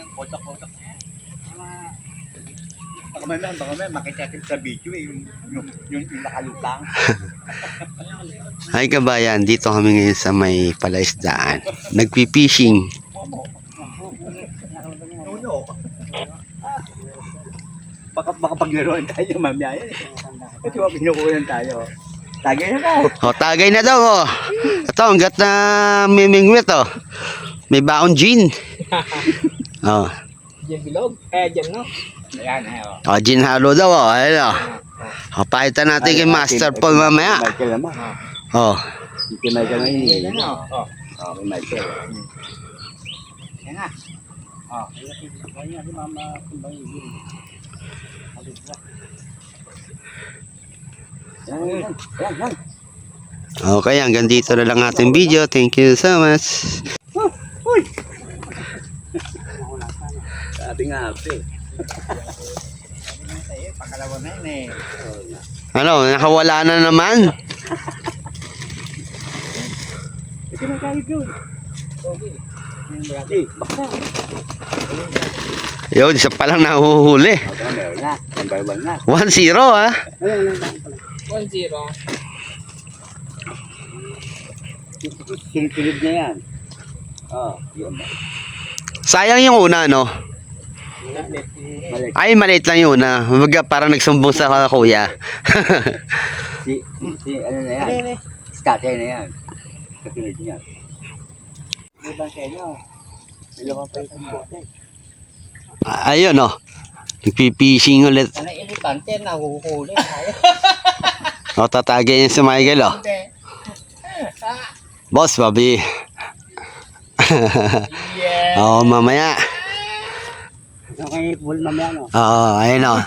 yung kotak-kotak na yan. Mga... Baka may baka may makita natin sa video eh, yung, yung, yung, yung nakalutang. Hi kabayan, dito kami ngayon sa may palaisdaan. Nagpi-fishing. Nuno. Baka, baka paglaruan tayo mamaya yan eh. Kasi pinukulan tayo. Tagay na ka. O, tagay na daw oh. Ito, hanggat na mimingwit oh. May baon gin. Oh. Diyan bilog. Eh, diyan no. Ayan, ayan. oh. Gin halo daw oh. Ayun oh. O, pakitan natin kay Master Paul mamaya. Michael naman. Oh. Si Michael na yun. Diyan no. Oh. Oh, may Michael. Yan na. Oh, mama yun. Okay, hanggang dito na lang ating video. Thank you so much. Nga ate. Pangalawa na yun eh. Ano, nakawala na naman. Ito na kayo yun. Baka. Yun, isa pa lang nahuhuli. Okay, meron na. Number one na. 1-0 ah. 1-0. Sinilid na yan. Oh, yun. Sayang yung una, no? Ay, maliit lang yung una. Mabaga, parang nagsumbong sa kuya. Si, si, ano na yan? Scatter na yan. Kasunod niya. May bangkay nyo. Dalawang pa yung bote. Ayun, no? Nagpipishing ulit. Ano elepante nahuhuli. O, tatagay niya si Michael, oh. Boss, babi. Yeah. Oo, mamaya. Okay, full mamaya no. Oo, ayun, oh.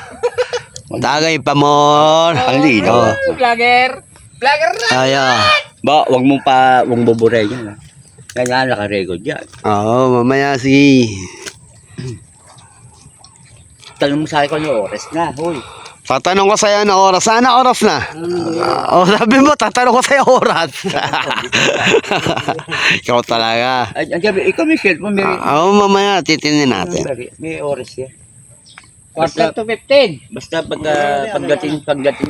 Tagay pa more. Halili, Oo. Vlogger. Vlogger na. Ayun. Ba, wag mong pa, wag mong bubure yan. Kaya naka-record yan. Oo, mamaya, sige. Tanong mo sa akin kung oras na, hoy. Tatanong ko sa'yo na oras. Sana oras na? O, sabi mo, tatanong ko sa'yo oras. Ikaw talaga. Ay, ang sabi, ikaw may cellphone, may, Ah, Oo, mamaya, titinin natin. may oras yan. Quarter to 15. Basta pagka, pagdating, pagdating